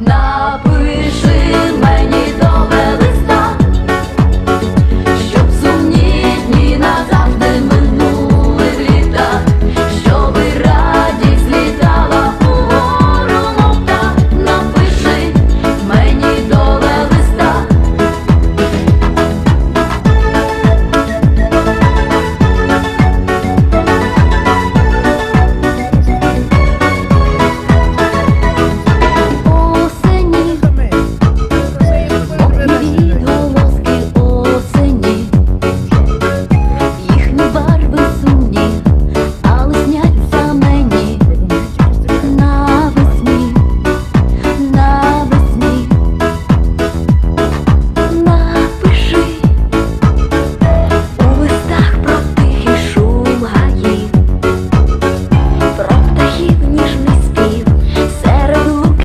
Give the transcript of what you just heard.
на